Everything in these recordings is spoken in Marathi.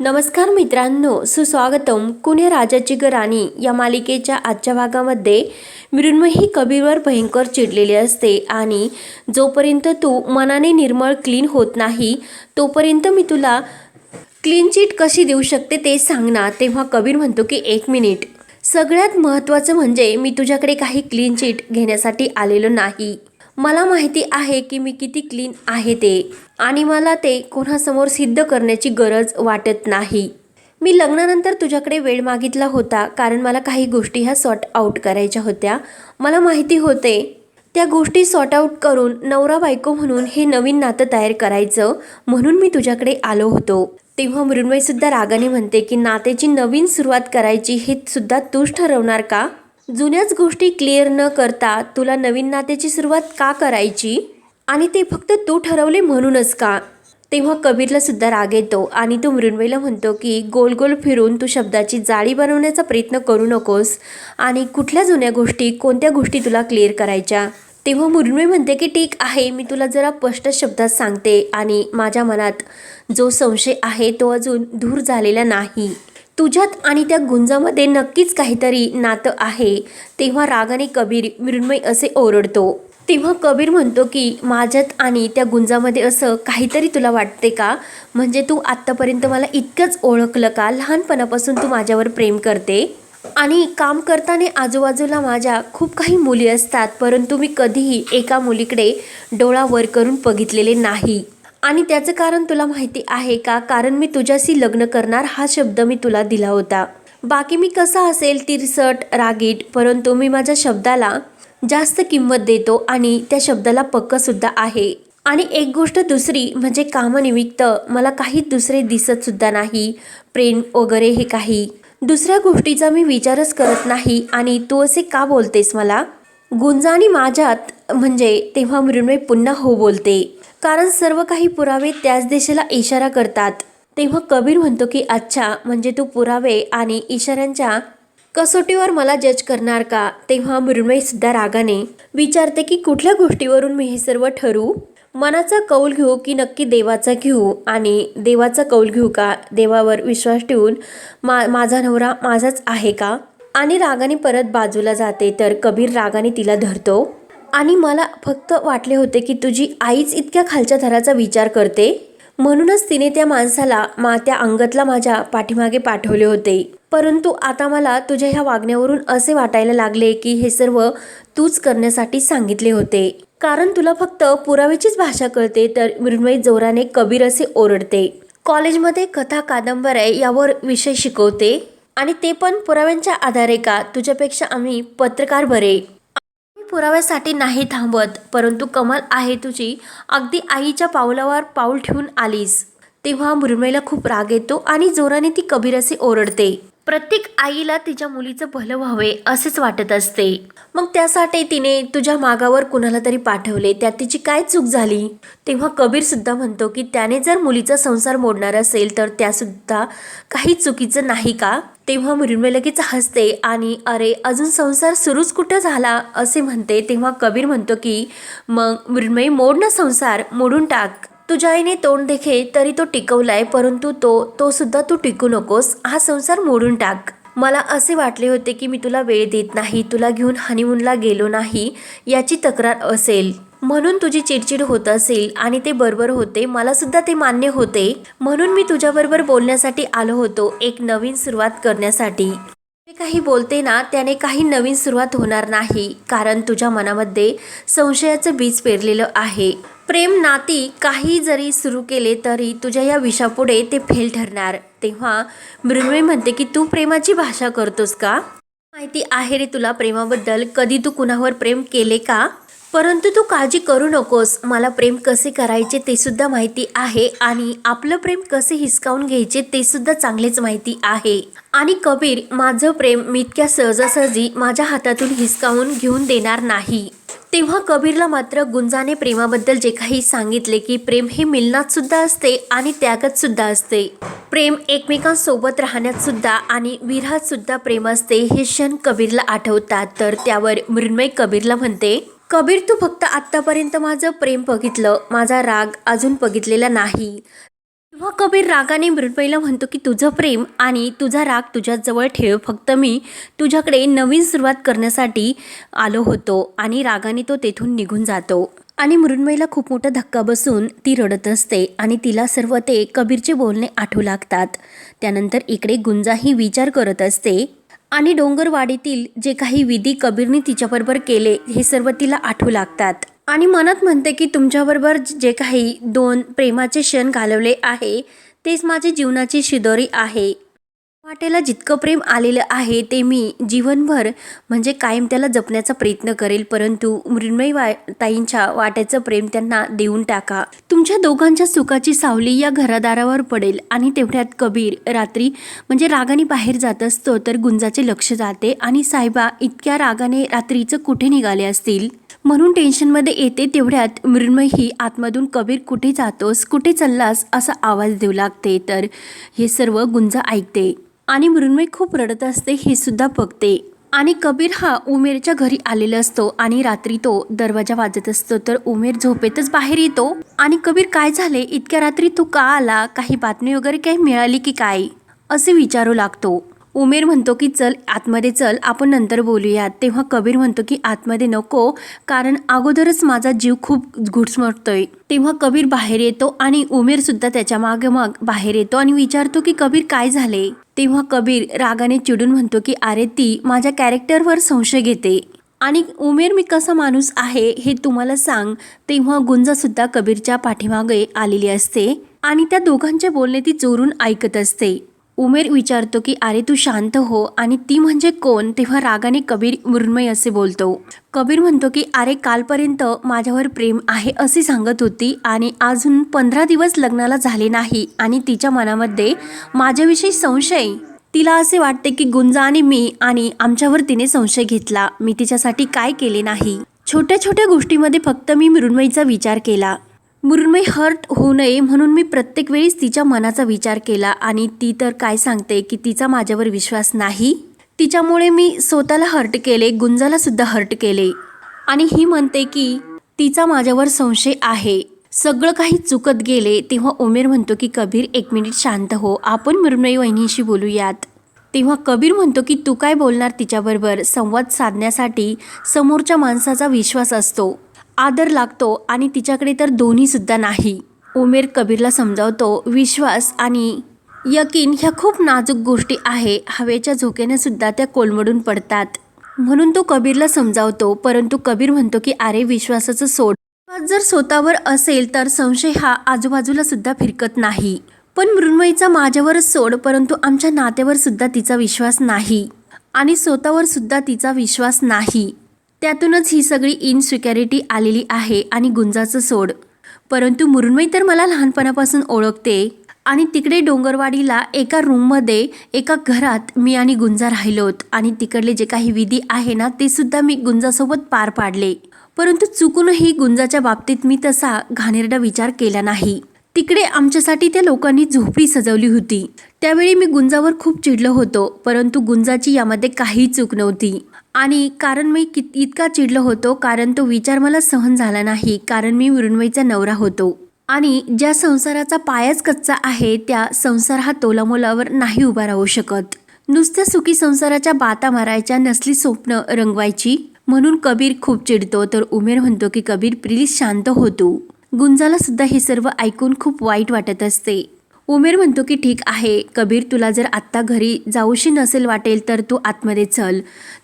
नमस्कार मित्रांनो सुस्वागतम. कुणे राजाची राणी या मालिकेच्या आजच्या भागामध्ये मृण्मयी कबीरवर भयंकर चिडलेली असते आणि जोपर्यंत तू मनाने निर्मळ क्लीन होत नाही तोपर्यंत मी तुला क्लीन चिट कशी देऊ शकते ते सांगणार तेव्हा कबीर म्हणतो की एक मिनिट. सगळ्यात महत्त्वाचं म्हणजे मी तुझ्याकडे काही क्लीन चिट घेण्यासाठी आलेलो नाही. मला माहिती आहे की मी किती क्लीन आहे ते. आणि मला ते कोणासमोर सिद्ध करण्याची गरज वाटत नाही. मी लग्नानंतर तुझ्याकडे वेळ मागितला होता कारण मला काही गोष्टी ह्या सॉर्ट आऊट करायच्या होत्या. मला माहिती होते. त्या गोष्टी सॉर्ट आऊट करून नवरा बायको म्हणून हे नवीन नातं तयार करायचं म्हणून मी तुझ्याकडे आलो होतो. तेव्हा मृण्मयसुद्धा रागाने म्हणते की नात्याची नवीन सुरुवात करायची हे सुद्धा तूच ठरवणार का? जुन्याच गोष्टी क्लिअर न करता तुला नवीन नात्याची सुरुवात का करायची? आणि ते फक्त तू ठरवले म्हणूनच का? तेव्हा कबीरला सुद्धा राग येतो आणि तो मृण्मयीला म्हणतो की गोल गोल फिरून तू शब्दाची जाळी बनवण्याचा प्रयत्न करू नकोस आणि कुठल्या जुन्या गोष्टी कोणत्या गोष्टी तुला क्लिअर करायच्या? तेव्हा मृण्मयी म्हणते की ठीक आहे मी तुला जरा स्पष्ट शब्दात सांगते आणि माझ्या मनात जो संशय आहे तो अजून दूर झालेला नाही. तुझ्यात आणि त्या गुंजामध्ये नक्कीच काहीतरी नातं आहे. तेव्हा रागाने कबीर मृण्मय असे ओरडतो. तेव्हा कबीर म्हणतो की माझ्यात आणि त्या गुंजामध्ये असं काहीतरी तुला वाटते का? म्हणजे तू आत्तापर्यंत मला इतकंच ओळखलं का? लहानपणापासून तू माझ्यावर प्रेम करते. आणि काम करताना आजूबाजूला माझ्या खूप काही मुली असतात परंतु मी कधीही एका मुलीकडे डोळा वर करून बघितलेले नाही. आणि त्याचं कारण तुला माहिती आहे का? कारण मी तुझ्याशी लग्न करणार हा शब्द मी तुला दिला होता. बाकी मी कसा असेल तिरसट रागीट परंतु मी माझ्या शब्दाला जास्त किंमत देतो आणि त्या शब्दाला पक्कसुद्धा आहे. आणि एक गोष्ट दुसरी म्हणजे कामानिमित्त मला काही दुसरे दिसतसुद्धा नाही प्रेम वगैरे हे काही. दुसऱ्या गोष्टीचा मी विचारच करत नाही आणि तू असे का बोलतेस मला? गुंजा आणि माझ्यात म्हणजे तेव्हा मृण्मय पुन्हा हो बोलते. कारण सर्व काही पुरावे त्याच दिशेला इशारा करतात. तेव्हा कबीर म्हणतो की अच्छा म्हणजे तू पुरावे आणि इशाऱ्यांच्या कसोटीवर मला जज करणार का? तेव्हा मृण्मयी सुद्धा रागाने विचारते की कुठल्या गोष्टीवरून मी हे सर्व ठरू? मनाचा कौल घेऊ की नक्की देवाचा घेऊ? आणि देवाचा कौल घेऊ का? देवावर विश्वास ठेवून मा माझा नवरा माझाच आहे का? आणि रागाने परत बाजूला जाते तर कबीर रागाने तिला धरतो. आणि मला फक्त वाटले होते की तुझी आईच इतक्या खालच्या थराचा विचार करते? म्हणूनच तिने त्या माणसाला मा त्या अंगतला माझ्या पाठीमागे पाठवले होते. परंतु आता मला तुझ्या ह्या वागण्यावरून असे वाटायला लागले की हे सर्व तूच करण्यासाठी सांगितले होते. कारण तुला फक्त पुराव्याचीच भाषा कळते तर मृण्मयी जोराने कबीर असे ओरडते. कॉलेजमध्ये कथा कादंबऱ्या यावर विषय शिकवते. आणि ते पण पुराव्यांच्या आधारे का? तुझ्यापेक्षा आम्ही पत्रकार बरे. पुराव्यासाठी नाही थांबत परंतु कमल आहे तुझी. अगदी आईच्या पावलावर पाऊल ठेवून आलीस. तेव्हा मृण्मयला खूप राग येतो आणि जोराने ती कबीर असे ओरडते. प्रत्येक आईला तिच्या मुलीचं भलं व्हावे असेच वाटत असते. मग त्यासाठी तिने तुझ्या मागावर कुणाला तरी पाठवले त्यात तिची काय चूक झाली? तेव्हा कबीर सुद्धा म्हणतो की त्याने जर मुलीचा संसार मोडणार असेल तर त्यासुद्धा काही चुकीचं नाही का? तेव्हा मृण्मय लगेच हसते आणि अरे अजून संसार सुरूच कुठं झाला? असे म्हणते. तेव्हा कबीर म्हणतो की मग मृण्मयी मोड ना संसार मोडून टाक. तुझ्या आईने तोंड देखे तरी तो टिकवलाय परंतु तो तो सुद्धा तू टिकू नकोस. हा संसार मोडून टाक. मला असे वाटले होते की मी तुला वेळ देत नाही तुला घेऊन हनीमूनला गेलो नाही याची तक्रार असेल. म्हणून तुझी चिडचिड होत असेल आणि ते बरोबर होते मला सुद्धा ते मान्य होते. म्हणून मी तुझ्याबरोबर बोलण्यासाठी आलो होतो एक नवीन सुरुवात करण्यासाठी. काही बोलते ना त्याने काही नवीन सुरुवात होणार नाही कारण तुझ्या मनामध्ये संशयाचं बीज पेरलेलं आहे. प्रेम नाती काही जरी सुरू केले तरी तुझ्या या विषापुढे ते फेल ठरणार. तेव्हा मृण्मयी म्हणते की तू प्रेमाची भाषा करतोस का? माहिती आहे रे तुला प्रेमाबद्दल. कधी तू कुणावर प्रेम केले का? परंतु तू काळजी करू नकोस. मला प्रेम कसे करायचे ते सुद्धा माहिती आहे आणि आपलं प्रेम कसे हिसकावून घ्यायचे ते सुद्धा चांगलेच माहिती आहे. आणि कबीर माझं प्रेम मी इतक्या सहजासहजी माझ्या हातातून हिसकावून घेऊन देणार नाही. तेव्हा कबीरला मात्र गुंजाने प्रेमाबद्दल जे काही सांगितले की प्रेम हे मिलनात सुद्धा असते आणि त्यागात सुद्धा असते. प्रेम एकमेकांसोबत राहण्यात सुद्धा आणि विरहात सुद्धा प्रेम असते हे क्षण कबीरला आठवतात. तर त्यावर मृण्मय कबीरला म्हणते कबीर तू फक्त आत्तापर्यंत माझं प्रेम बघितलं. माझा राग अजून बघितलेला नाही. तेव्हा कबीर रागाने मृण्मयीला म्हणतो की तुझं प्रेम आणि तुझा राग तुझ्याजवळ ठेव. फक्त मी तुझ्याकडे नवीन सुरुवात करण्यासाठी आलो होतो आणि रागाने तो तेथून निघून जातो. आणि मृण्मयीला खूप मोठा धक्का बसून ती रडत असते आणि तिला सर्व ते कबीरचे बोलणे आठवू लागतात. त्यानंतर इकडे गुंजाही विचार करत असते आणि डोंगरवाडीतील जे काही विधी कबीरने तिच्याबरोबर केले हे सर्व तिला आठवू लागतात. आणि मनात म्हणते की तुमच्याबरोबर जे काही दोन प्रेमाचे क्षण घालवले आहे तेच माझे जीवनाची शिदोरी आहे. वाटेला जितकं प्रेम आलेलं आहे ते मी जीवनभर म्हणजे कायम त्याला जपण्याचा प्रयत्न करेल परंतु मृण्मयी वा ताईंच्या वाट्याचं प्रेम त्यांना देऊन टाका. तुमच्या दोघांच्या सुखाची सावली या घरादारावर पडेल आणि तेवढ्यात कबीर रात्री म्हणजे रागाने बाहेर जात असतो तर गुंजाचे लक्ष जाते आणि साहेबा इतक्या रागाने रात्रीचं कुठे निघाले असतील? म्हणून टेन्शनमध्ये येते तेवढ्यात मृण्मय ही आतमधून कबीर कुठे जातोस कुठे चाललास असा आवाज देऊ लागते. तर हे सर्व गुंज ऐकते आणि मृण्मय खूप रडत असते हे सुद्धा बघते. आणि कबीर हा उमेरच्या घरी आलेला असतो आणि रात्री तो दरवाजा वाजत असतो. तर उमेर झोपेतच बाहेर येतो. आणि कबीर काय झाले? इतक्या रात्री तू का आला? काही बातमी वगैरे काही मिळाली की काय? असे विचारू लागतो. उमेर म्हणतो की चल आतमध्ये चल आपण नंतर बोलूयात. तेव्हा कबीर म्हणतो की आतमध्ये नको कारण अगोदरच माझा जीव खूप घुटमटतोय तेव्हा कबीर बाहेर येतो आणि उमेर सुद्धा त्याच्यामागे मग बाहेर येतो आणि विचारतो की कबीर काय झाले? तेव्हा कबीर रागाने चिडून म्हणतो की अरे ती माझ्या कॅरेक्टरवर संशय घेते. आणि उमेर मी कसा माणूस आहे हे तुम्हाला सांग. तेव्हा गुंजासुद्धा कबीरच्या पाठीमागे आलेली असते आणि त्या दोघांचे बोलणे ती चोरून ऐकत असते. उमेर विचारतो की अरे तू शांत हो. आणि ती म्हणजे कोण? तेव्हा रागाने कबीर मृण्मय असे बोलतो. कबीर म्हणतो की अरे कालपर्यंत माझ्यावर प्रेम आहे असे सांगत होती आणि अजून पंधरा दिवस लग्नाला झाले नाही आणि तिच्या मनामध्ये माझ्याविषयी संशय. तिला असे वाटते की गुंजा आणि मी आणि आमच्यावर तिने संशय घेतला. मी तिच्यासाठी काय केले नाही? छोट्या छोट्या गोष्टीमध्ये फक्त मी मृण्मयीचा विचार केला. मृण्मयी हर्ट होऊ नये म्हणून मी प्रत्येक वेळीस तिच्या मनाचा विचार केला आणि ती तर काय सांगते की तिचा माझ्यावर विश्वास नाही? तिच्यामुळे मी स्वतःला हर्ट केले गुंजाला सुद्धा हर्ट केले. आणि ही म्हणते की तिचा माझ्यावर संशय आहे. सगळं काही चुकत गेले तेव्हा उमेर म्हणतो की कबीर एक मिनिट शांत हो आपण मृण्मयी वहिनीशी बोलूयात. तेव्हा कबीर म्हणतो की तू काय बोलणार तिच्याबरोबर? संवाद साधण्यासाठी समोरच्या माणसाचा विश्वास असतो. आदर लागतो आणि तिच्याकडे तर दोन्हीसुद्धा नाही. उमेर कबीरला समजावतो विश्वास आणि यकीन ह्या खूप नाजूक गोष्टी आहे. हवेच्या झोक्याने सुद्धा त्या कोलमडून पडतात. म्हणून तो कबीरला समजावतो परंतु कबीर म्हणतो की अरे विश्वासाचं सोड. जर स्वतःवर असेल तर संशय हा आजूबाजूला सुद्धा फिरकत नाही. पण मृण्मयीचा माझ्यावरच सोड परंतु आमच्या नात्यावर सुद्धा तिचा विश्वास नाही. आणि स्वतःवर सुद्धा तिचा विश्वास नाही. त्यातूनच ही सगळी इनसिक्युरिटी आलेली आहे आणि गुंजाचं सोड. परंतु मृण्मयी तर मला लहानपणापासून ओळखते आणि तिकडे डोंगरवाडीला एका रूममध्ये एका घरात मी आणि गुंजा राहिलोत आणि तिकडले जे काही विधी आहे ना ते सुद्धा मी गुंजासोबत पार पाडले. परंतु चुकूनही गुंजाच्या बाबतीत मी तसा घाणेरडा विचार केला नाही. तिकडे आमच्यासाठी त्या लोकांनी झोपडी सजवली होती. त्यावेळी मी गुंजावर खूप चिडलो होतो परंतु गुंजाची यामध्ये काही चूक नव्हती. आणि कारण मी कित इतका चिडलो होतो कारण तो विचार मला सहन झाला नाही कारण मी मृण्मयीचा नवरा होतो. आणि ज्या संसाराचा पायाच कच्चा आहे त्या संसार हा तोलामोलावर नाही उभा राहू शकत. नुसत्या सुखी संसाराच्या बाता मारायच्या नसली स्वप्न रंगवायची. म्हणून कबीर खूप चिडतो तर उमेर म्हणतो की कबीर प्लीज शांत होतो. गुंजाला सुद्धा हे सर्व ऐकून खूप वाईट वाटत असते. उमेर म्हणतो की ठीक आहे. कबीर तुला जर आत्ता घरी जाऊशी नसेल वाटेल तर तू आतमध्ये चल.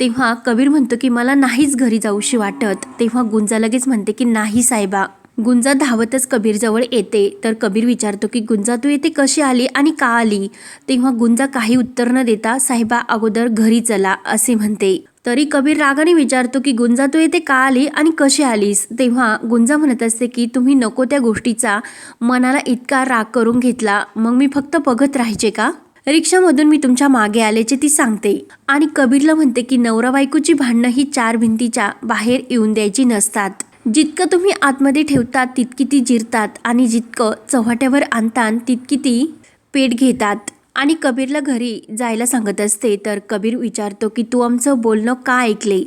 तेव्हा कबीर म्हणतो की मला नाहीच घरी जाऊशी वाटत. तेव्हा गुंजा लगेच म्हणते की नाही साहेबा गुंजा धावतच कबीरजवळ येते. तर कबीर विचारतो की गुंजा तू येथे कशी आली आणि का आली? तेव्हा गुंजा काही उत्तर न देता साहेबा अगोदर घरी चला असे म्हणते. तरी कबीर रागाने विचारतो की गुंजा तू येथे का आली आणि कशी आलीस? तेव्हा गुंजा म्हणत असते की तुम्ही नको त्या गोष्टीचा मनाला इतका राग करून घेतला. मग मी फक्त बघत राहायचे का? रिक्षामधून मी तुमच्या मागे आल्याचे ती सांगते. आणि कबीरला म्हणते की नवरा बायकोची भांडणं ही चार भिंतीच्या बाहेर येऊन द्यायची नसतात. जितकं तुम्ही आतमध्ये ठेवतात तितकी ती जिरतात आणि जितकं चव्हाट्यावर आणतात तितकी ती पेट घेतात. आणि कबीरला घरी जायला सांगत असते तर कबीर विचारतो की तू आमचं बोलणं का ऐकले?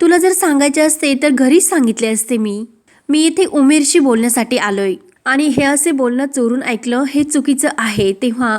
तुला जर सांगायचे असते तर घरीच सांगितले असते मी. मी इथे उमेरशी बोलण्यासाठी आलोय. आणि हे असे बोलणं चोरून ऐकलं हे चुकीचं आहे. तेव्हा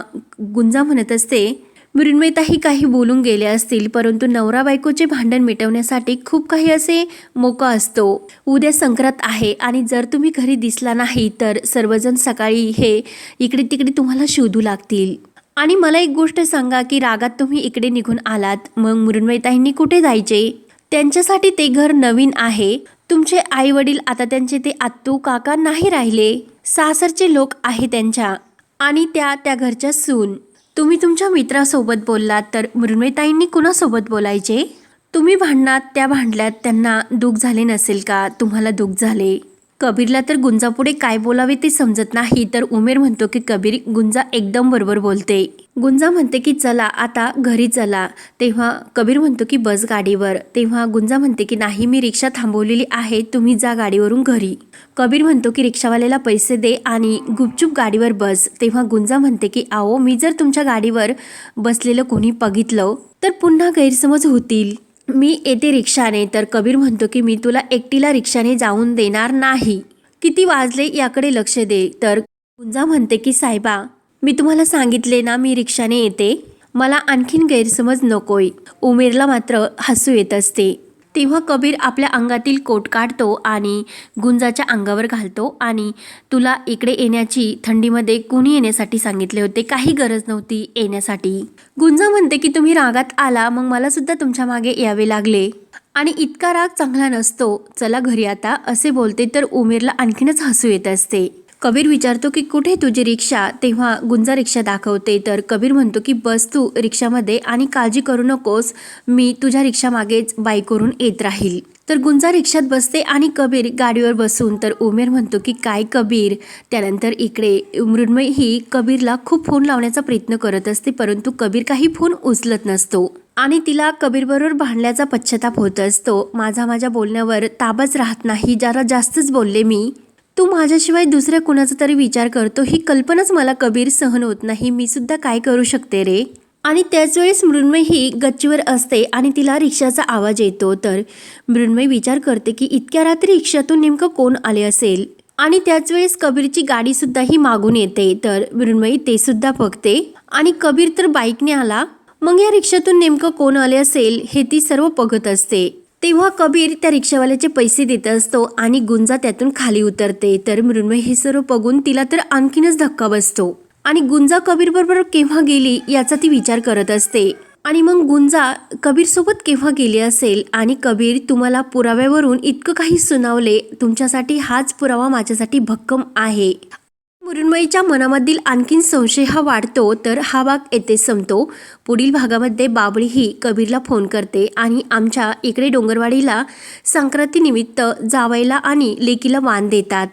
गुंजा म्हणत असते मृण्मयताही काही बोलून गेले असतील परंतु नवरा बायकोचे भांडण मिटवण्यासाठी खूप काही असे मोका असतो. उद्या संक्रांत आहे आणि जर तुम्ही घरी दिसला नाही तर सर्वजण सकाळी हे इकडे तिकडे तुम्हाला शोधू लागतील. आणि मला एक गोष्ट सांगा की रागात तुम्ही इकडे निघून आलात मग मृण्मयताईंनी कुठे जायचे? त्यांच्यासाठी ते घर नवीन आहे. तुमचे आई वडील आता त्यांचे ते आत्तू काका नाही राहिले. सासरचे लोक आहे त्यांच्या. आणि त्या त्या घरच्या सून. तुम्ही तुमच्या मित्रासोबत बोललात तर मृण्मयताईंनी कुणासोबत बोलायचे? तुम्ही भांडणात त्या भांडल्यात त्यांना दुःख झाले नसेल का? तुम्हाला दुःख झाले? कबीरला तर गुंजापुढे काय बोलावे ते समजत नाही. तर उमेर म्हणतो की कबीर गुंजा एकदम बरोबर बोलते. गुंजा म्हणते की चला आता घरी चला. तेव्हा कबीर म्हणतो की बस गाडीवर. तेव्हा गुंजा म्हणते की नाही मी रिक्षा थांबवलेली आहे तुम्ही जा गाडीवरून घरी. कबीर म्हणतो की रिक्षावाल्याला पैसे दे आणि गुपचूप गाडीवर बस. तेव्हा गुंजा म्हणते की आओ मी जर तुमच्या गाडीवर बसलेलं कोणी बघितलं तर पुन्हा गैरसमज होतील. मी येते रिक्षाने. तर कबीर म्हणतो की मी तुला एकटीला रिक्षाने जाऊन देणार नाही. किती वाजले याकडे लक्ष दे. तर गुंजा म्हणते की साहेबा मी तुम्हाला सांगितले ना मी रिक्षाने येते. मला आणखीन गैरसमज नकोय. उमेरला मात्र हसू येत असते. तेव्हा कबीर आपल्या अंगातील कोट काढतो आणि गुंजाच्या अंगावर घालतो. आणि तुला इकडे येण्याची थंडीमध्ये कुणी येण्यासाठी सांगितले होते? काही गरज नव्हती येण्यासाठी. गुंजा म्हणते की तुम्ही रागात आला मग मला सुद्धा तुमच्या मागे यावे लागले. आणि इतका राग चांगला नसतो. चला घरी आता असे बोलते तर उमेरला आणखीनच हसू येत असते. कबीर विचारतो की कुठे तुझी रिक्षा? तेव्हा गुंजा रिक्षा दाखवते. तर कबीर म्हणतो की बस तू रिक्षामध्ये आणि काळजी करू नकोस. मी तुझ्या रिक्षामागेच बाईकवरून येत राहील. तर गुंजा रिक्षात बसते आणि कबीर गाडीवर बसून तर उमेर म्हणतो की काय कबीर? त्यानंतर इकडे मृण्मय ही कबीरला खूप फोन लावण्याचा प्रयत्न करत असते परंतु कबीर काही फोन उचलत नसतो. आणि तिला कबीरबरोबर भांडल्याचा पश्चाताप होत असतो. माझा माझ्या बोलण्यावर ताबच राहत नाही. जरा जास्तच बोलले मी. तू माझ्याशिवाय दुसऱ्या कुणाचा तरी विचार करतो ही कल्पनाच मला कबीर सहन होत नाही. मी सुद्धा काय करू शकते रे? आणि त्याच वेळेस मृण्मय ही गच्चीवर असते आणि तिला रिक्षाचा आवाज येतो. तर मृण्मय विचार करते की इतक्या रात्री रिक्षातून नेमकं कोण आले असेल? आणि त्याच वेळेस कबीरची गाडीसुद्धा ही मागून येते. तर मृण्मयी ते सुद्धा बघते. आणि कबीर तर बाईकने आला. मग या रिक्षातून नेमकं कोण आले असेल हे ती सर्व बघत असते. तेव्हा कबीर त्या रिक्षावाल्याचे पैसे देत असतो आणि गुंजा त्यातून खाली उतरते. तर मृण्मय हे सर्व बघून तिला तर आणखीनच धक्का बसतो. आणि गुंजा कबीर बरोबर केव्हा गेली याचा ती विचार करत असते. आणि मग गुंजा कबीर सोबत केव्हा गेली असेल आणि कबीर तुम्हाला पुराव्यावरून इतकं काही सुनावले तुमच्यासाठी हाच पुरावा माझ्यासाठी भक्कम आहे. मृण्मयीच्या मनामधील आणखीन संशय हा वाढतो तर हा भाग येथे संपतो. पुढील भागामध्ये बाबळी ही कबीरला फोन करते आणि आमच्या इकडे डोंगरवाडीला संक्रांतीनिमित्त जावईला आणि लेकीला वाण देतात.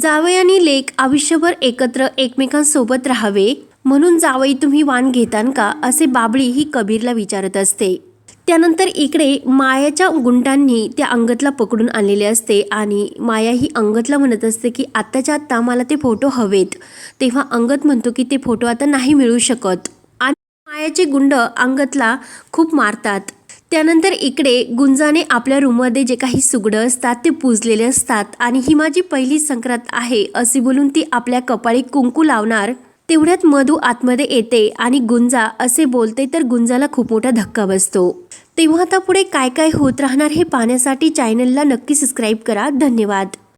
जावई आणि लेक आयुष्यभर एकत्र एकमेकांसोबत राहावे म्हणून जावई तुम्ही वाण घेतान का? असे बाबळी ही कबीरला विचारत असते. त्यानंतर इकडे मायाच्या गुंडांनी त्या अंगतला पकडून आणलेले असते आणि माया ही अंगतला म्हणत असते की आत्ताच्या आत्ता मला ते फोटो हवेत. तेव्हा अंगत म्हणतो की ते फोटो आता नाही मिळू शकत. आणि मायाचे गुंड अंगतला खूप मारतात. त्यानंतर इकडे गुंजाने आपल्या रूममध्ये जे काही सुगडं असतात ते पुजलेले असतात. आणि ही माझी पहिली संक्रांत आहे असे बोलून ती आपल्या कपाळी कुंकू लावणार तेवढ्यात मधू आतमध्ये येते आणि गुंजा असे बोलते तर गुंजाला खूप मोठा धक्का बसतो. तेव्हा आता पुढे काय काय होत राहणार हे पाहण्यासाठी चॅनलला नक्की सबस्क्राईब करा. धन्यवाद.